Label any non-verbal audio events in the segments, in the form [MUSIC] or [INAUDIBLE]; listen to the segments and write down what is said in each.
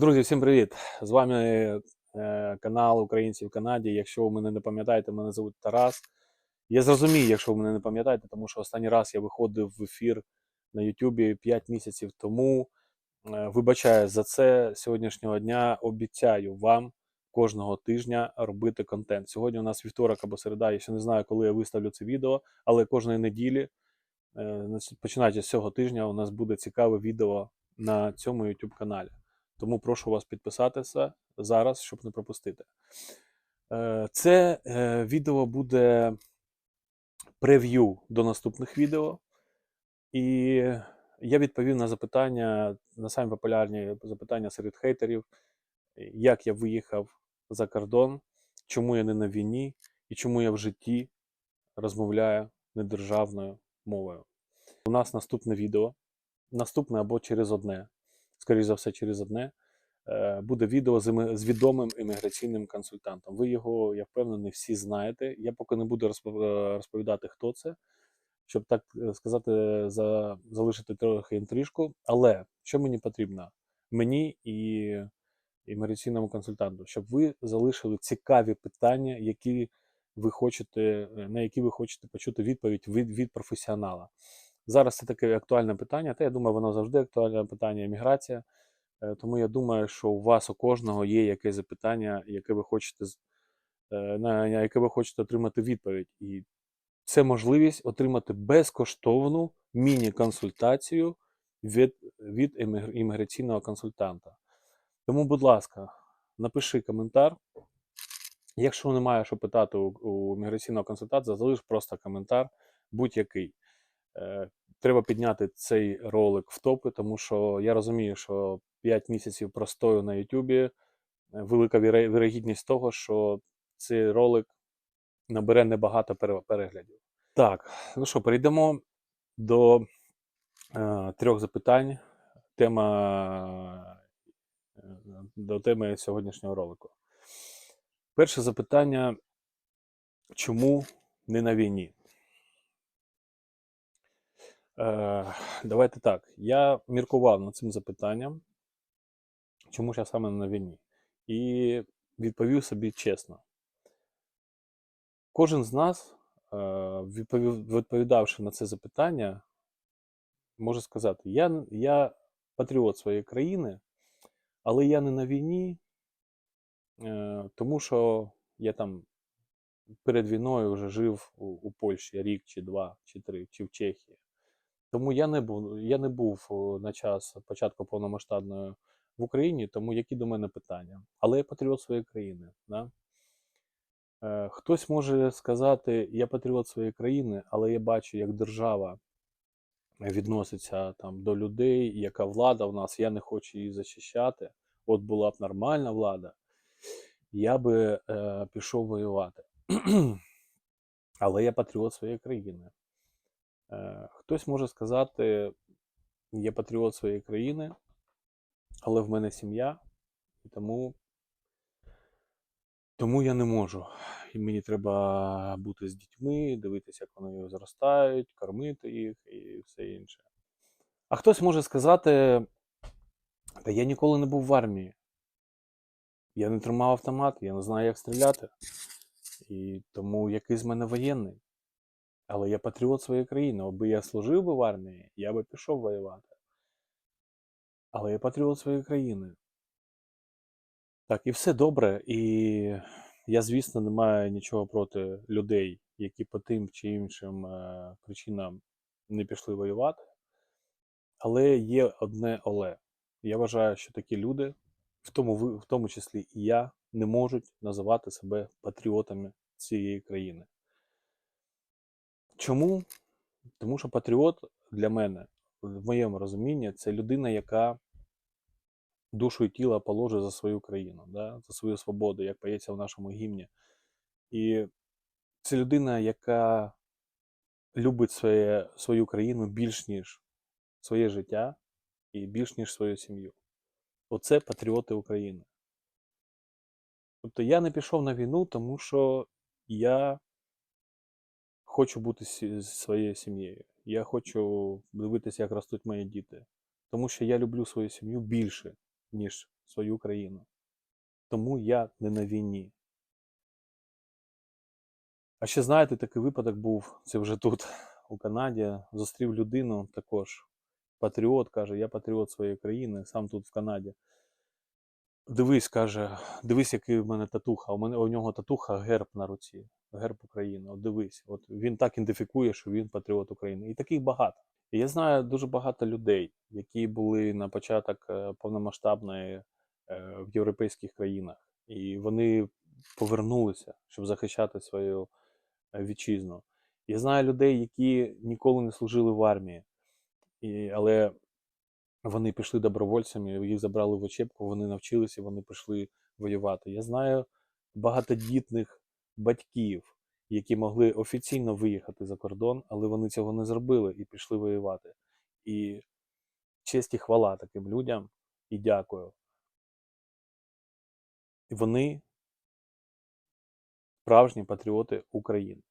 друзі, всім привіт! З вами е, канал Українці в Канаді. Якщо ви мене не пам'ятаєте, мене звуть Тарас. Я зрозумію, якщо ви мене не пам'ятаєте, тому що останній раз я виходив в ефір на Ютубі 5 місяців тому. Е, Вибачаю за це сьогоднішнього дня. Обіцяю вам кожного тижня робити контент. Сьогодні у нас вівторок або середа. Я ще не знаю, коли я виставлю це відео, але кожної неділі, е, починаючи з цього тижня, у нас буде цікаве відео на цьому YouTube каналі. Тому прошу вас підписатися зараз, щоб не пропустити. Е, Це е, відео буде прев'ю до наступних відео. І я відповів на запитання, на самі популярні запитання серед хейтерів, як я виїхав за кордон, чому я не на війні і чому я в житті розмовляю недержавною мовою. У нас наступне відео, наступне або через одне, скоріш за все, через одне. е, Буде відео з, відомим імміграційним консультантом. Ви його, я впевнений, всі знаєте. Я поки не буду е, розповідати, хто це, щоб так е, сказати, за, залишити трохи інтрижку. Але що мені потрібно? Мені і імміграційному консультанту, щоб ви залишили цікаві питання, які ви хочете, на які ви хочете почути відповідь від, від професіонала. Зараз це таке актуальне питання, та я думаю, воно завжди актуальне питання імміграція. Е, Тому я думаю, що у вас у кожного є якесь запитання, яке ви хочете е, на яке ви хочете отримати відповідь. І це можливість отримати безкоштовну міні-консультацію від, від імміграційного консультанта. Тому, будь ласка, напиши коментар. Якщо немає що питати у, у міграційного консультанта, залиш просто коментар будь-який. Треба підняти цей ролик в топи, тому що я розумію, що 5 місяців простою на Ютубі е, велика вірогідність того, що цей ролик набере небагато переглядів. Так, ну що, перейдемо до е, трьох запитань. Тема е, до теми сьогоднішнього ролику. Перше запитання: чому не на війні? Е, давайте так. Я міркував над цим запитанням, чому ж я саме на війні? І відповів собі чесно. Кожен з нас, е, відповідавши на це запитання, може сказати: я, я патріот своєї країни, але я не на війні, е, тому що я там перед війною вже жив у, у Польщі рік, чи два, чи три, чи в Чехії. Тому я не був, я не був на час початку повномасштабної в Україні, тому які до мене питання. Але я патріот своєї країни. Да? Е, хтось може сказати, я патріот своєї країни, але я бачу, як держава відноситься там до людей, яка влада в нас, я не хочу її захищати. От була б нормальна влада, я би е, пішов воювати. [CLEARS THROAT] Але я патріот своєї країни. Е, хтось може сказати, я патріот своєї країни, але в мене сім'я, і тому, тому я не можу. І мені треба бути з дітьми, дивитися, як вони зростають, кормити їх і все інше. А хтось може сказати, та я ніколи не був в армії. Я не тримав автомат, я не знаю, як стріляти. І тому який з мене воєнний. Але я патріот своєї країни. Аби я служив би в армії, я би пішов воювати. Але я патріот своєї країни. Так, і все добре. І я, звісно, не маю нічого проти людей, які по тим чи іншим е, причинам не пішли воювати. Але є одне але. Я вважаю, що такі люди, в тому, в тому числі і я, не можуть називати себе патріотами цієї країни. Чому? Тому що патріот для мене, в моєму розумінні, це людина, яка душу і тіло положить за свою країну, да? за свою свободу, як поється в нашому гімні. І це людина, яка любить своє, свою країну більш ніж своє життя і більш ніж свою сім'ю. Оце патріоти України. Тобто я не пішов на війну, тому що я хочу бути зі своєю сім'єю. Я хочу дивитися, як ростуть мої діти. Тому що я люблю свою сім'ю більше, ніж свою країну. Тому я не на війні. А ще знаєте, такий випадок був, це вже тут, у Канаді. Зустрів людину також. Патріот каже, я патріот своєї країни, сам тут в Канаді. Дивись, каже, дивись, який в мене татуха. У мене у нього татуха герб на руці, герб України. От дивись, от він так ідентифікує, що він патріот України. І таких багато. І я знаю дуже багато людей, які були на початок е, повномасштабної е, в європейських країнах, і вони повернулися, щоб захищати свою е, вітчизну. Я знаю людей, які ніколи не служили в армії, і, але вони пішли добровольцями, їх забрали в учебку, вони навчилися, вони пішли воювати. Я знаю багатодітних батьків, які могли офіційно виїхати за кордон, але вони цього не зробили і пішли воювати. І честь і хвала таким людям, і дякую. Вони справжні патріоти України.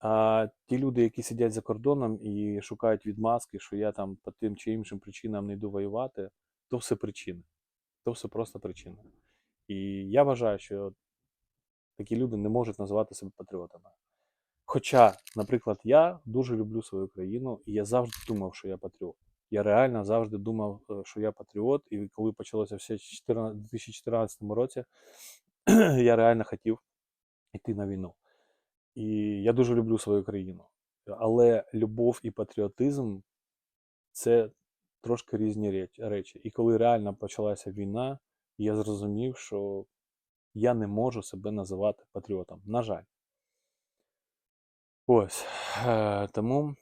А ті люди, які сидять за кордоном і шукають відмазки, що я там по тим чи іншим причинам не йду воювати, то все причини. То все просто причини. І я вважаю, що такі люди не можуть називати себе патріотами. Хоча, наприклад, я дуже люблю свою країну, і я завжди думав, що я патріот. Я реально завжди думав, е, що я патріот, і коли почалося все в 14 2014 році, [CLEARS THROAT] я реально хотів йти на війну. І я дуже люблю свою країну. Але любов і патріотизм це трошки різні речі. І коли реально почалася війна, я зрозумів, що я не можу себе називати патріотом. На жаль. Ось. Е, Тому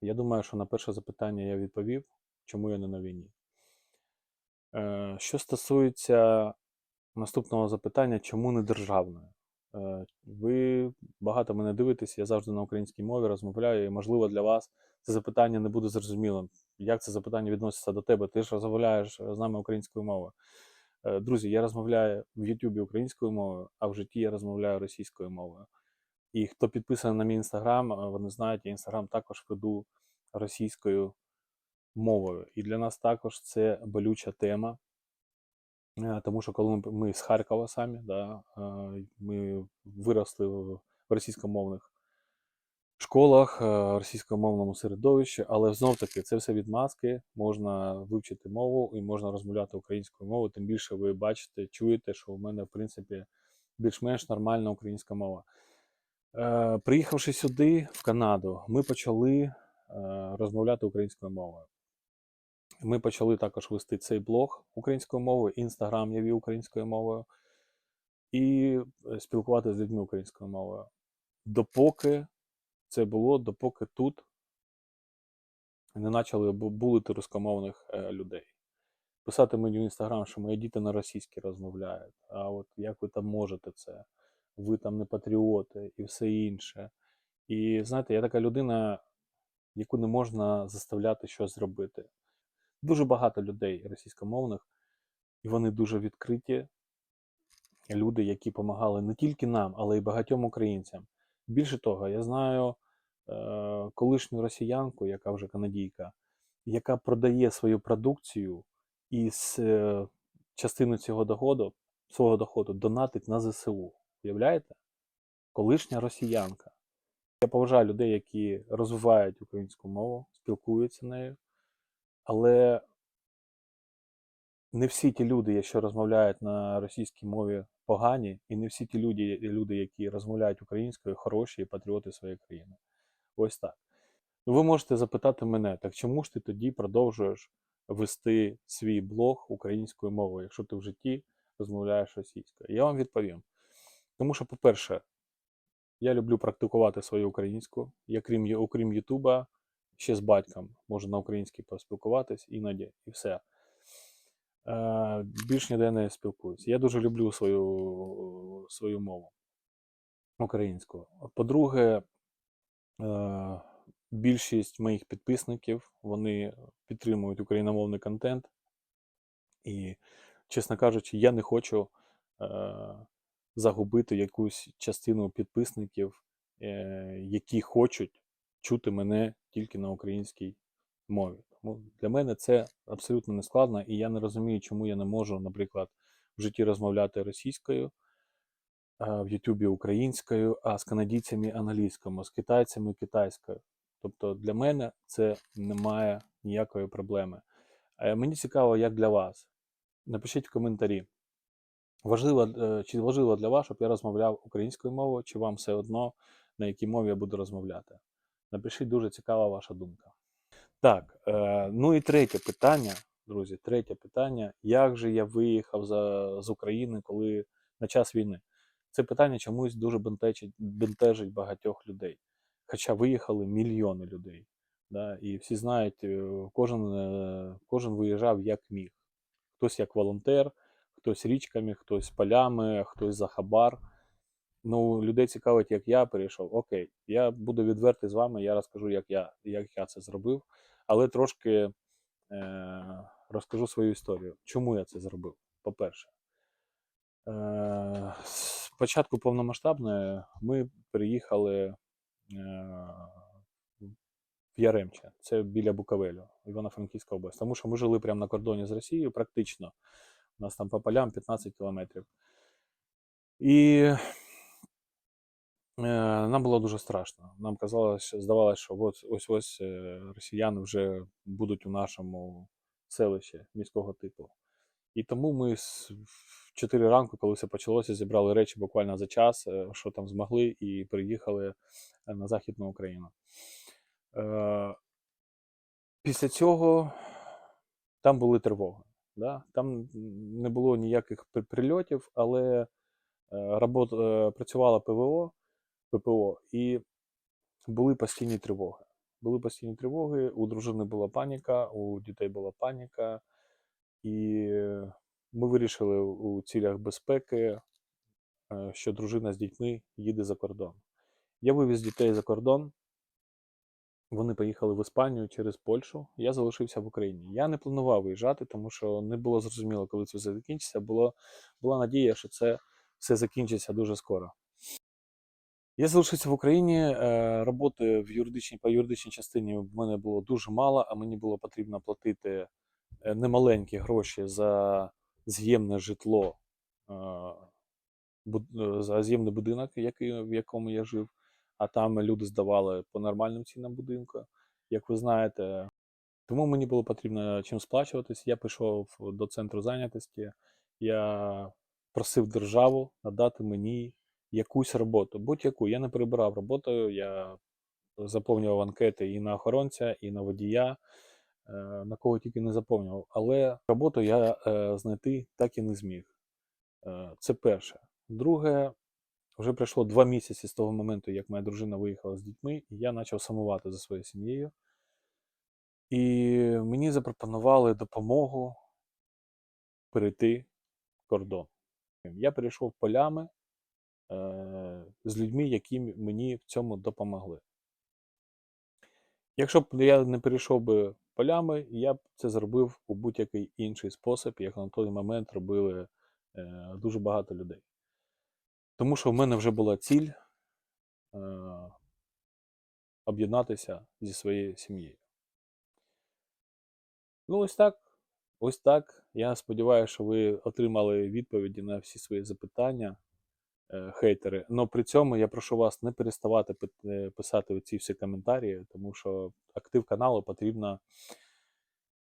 я думаю, що на перше запитання я відповів, чому я не на війні. Е, Що стосується наступного запитання, чому не державною? Е, Ви багато мене дивитесь, я завжди на українській мові розмовляю, і можливо для вас це запитання не буде зрозумілим. Як це запитання відноситься до тебе? Ти ж розмовляєш з нами українською мовою. Е, Друзі, я розмовляю в Ютубі українською мовою, а в житті я розмовляю російською мовою. І хто підписаний на мій інстаграм, е, вони знають, я інстаграм також веду російською мовою. І для нас також це болюча тема. Е, Тому що коли ми, з Харкова самі, да, е, ми виросли в російськомовних школах, е, російськомовному середовищі, але знов таки це все відмазки, можна вивчити мову і можна розмовляти українською мовою. Тим більше ви бачите, чуєте, що у мене, в принципі, більш-менш нормальна українська мова. Е, Приїхавши сюди, в Канаду, ми почали е, розмовляти українською мовою. Ми почали також вести цей блог українською мовою, інстаграм я вів українською мовою, і е, спілкуватися з людьми українською мовою. Допоки це було, допоки тут не почали бу- булити рускомовних е, людей. Писати мені в інстаграм, що мої діти на російській розмовляють. А от як ви там можете це? Ви там не патріоти і все інше. І знаєте, я така людина, яку не можна заставляти щось зробити. Дуже багато людей російськомовних, і вони дуже відкриті. Люди, які допомагали не тільки нам, але й багатьом українцям. Більше того, я знаю е, колишню росіянку, яка вже канадійка, яка продає свою продукцію і з е, частину цього доходу, свого доходу донатить на ЗСУ. Уявляєте? Колишня росіянка. Я поважаю людей, які розвивають українську мову, спілкуються нею, але не всі ті люди, якщо розмовляють на російській мові, погані, і не всі ті люди, люди які розмовляють українською, хороші і патріоти своєї країни. Ось так. Ну, ви можете запитати мене, так чому ж ти тоді продовжуєш вести свій блог українською мовою, якщо ти в житті розмовляєш російською? Я вам відповім. Тому що, по-перше, я люблю практикувати свою українську. Я крім, окрім Ютуба, ще з батьком можу на українській поспілкуватись іноді, і все. Е, більш ніде не спілкуюся. Я дуже люблю свою, свою мову українську. По-друге, е, більшість моїх підписників вони підтримують україномовний контент. І, чесно кажучи, я не хочу е, загубити якусь частину підписників, які хочуть чути мене тільки на українській мові. Тому для мене це абсолютно не складно, і я не розумію, чому я не можу, наприклад, в житті розмовляти російською, в Ютубі українською, а з канадійцями англійською, з китайцями китайською. Тобто для мене це немає ніякої проблеми. Е, Мені цікаво, як для вас. Напишіть в коментарі. Важливо, е, чи важливо для вас, щоб я розмовляв українською мовою, чи вам все одно, на якій мові я буду розмовляти? Напишіть, дуже цікава ваша думка. Так, е, ну і третє питання, друзі, третє питання. Як же я виїхав за, з України, коли на час війни? Це питання чомусь дуже бентежить, бентежить багатьох людей. Хоча виїхали мільйони людей. Да? І всі знають, е, кожен, е, кожен виїжджав як міг. Хтось як волонтер, хтось річками, хтось полями, хтось за хабар. Ну, людей цікавить, як я перейшов. Окей, я буду відвертий з вами, я розкажу, як я, як я це зробив, але трошки е, розкажу свою історію. Чому я це зробив? По-перше, е, з початку повномасштабної ми переїхали е, в Яремче, це біля Буковелю, Івано-Франківська область. Тому що ми жили прямо на кордоні з Росією, практично. У нас там по полям 15 кілометрів. І нам було дуже страшно. Нам казалось, здавалося, що ось ось ось е, росіяни вже будуть у нашому селищі міського типу. І тому ми в 4 ранку, коли все почалося, зібрали речі буквально за час, е, що там змогли, і приїхали е, на Західну Україну. Е, Після цього там були тривоги. Да? Там не було ніяких прильотів, але робот, е, працювала ПВО, ППО, і були постійні тривоги. Були постійні тривоги, у дружини була паніка, у дітей була паніка, і ми вирішили у цілях безпеки, е, що дружина з дітьми їде за кордон. Я вивіз дітей за кордон. Вони поїхали в Іспанію через Польщу. Я залишився в Україні. Я не планував виїжджати, тому що не було зрозуміло, коли це закінчиться. Було, була надія, що це все закінчиться дуже скоро. Я залишився в Україні. е, Роботи в юридичній по юридичній частині в мене було дуже мало, а мені було потрібно платити е, немаленькі гроші за з'ємне житло, е, за з'ємний будинок, в якому я жив. А там люди здавали по нормальним цінам будинку, як ви знаєте. Тому мені було потрібно чим сплачуватись. Я пішов до центру зайнятості. Я просив державу надати мені якусь роботу, будь-яку. Я не перебирав роботою, я заповнював анкети і на охоронця, і на водія, е, на кого тільки не заповнював. Але роботу я е, знайти так і не зміг. Е, Це перше. Друге, вже пройшло два місяці з того моменту, як моя дружина виїхала з дітьми, і я почав сумувати за своєю сім'єю. І мені запропонували допомогу перейти кордон. Я перейшов полями з людьми, які мені в цьому допомогли. Якщо б я не перейшов би полями, я б це зробив у будь-який інший спосіб, як на той момент робили е, дуже багато людей. Тому що в мене вже була ціль е, об'єднатися зі своєю сім'єю. Ну, ось так. Ось так. Я сподіваюся, що ви отримали відповіді на всі свої запитання, е, хейтери. Но при цьому я прошу вас не переставати е, писати ці всі коментарі, тому що актив каналу потрібно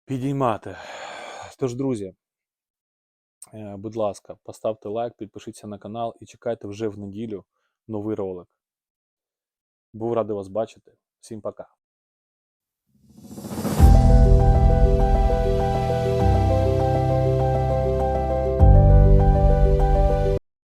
підіймати. Тож, друзі, е, будь ласка, поставте лайк, підпишіться на канал і чекайте вже в неділю новий ролик. Був радий вас бачити. Всім пока.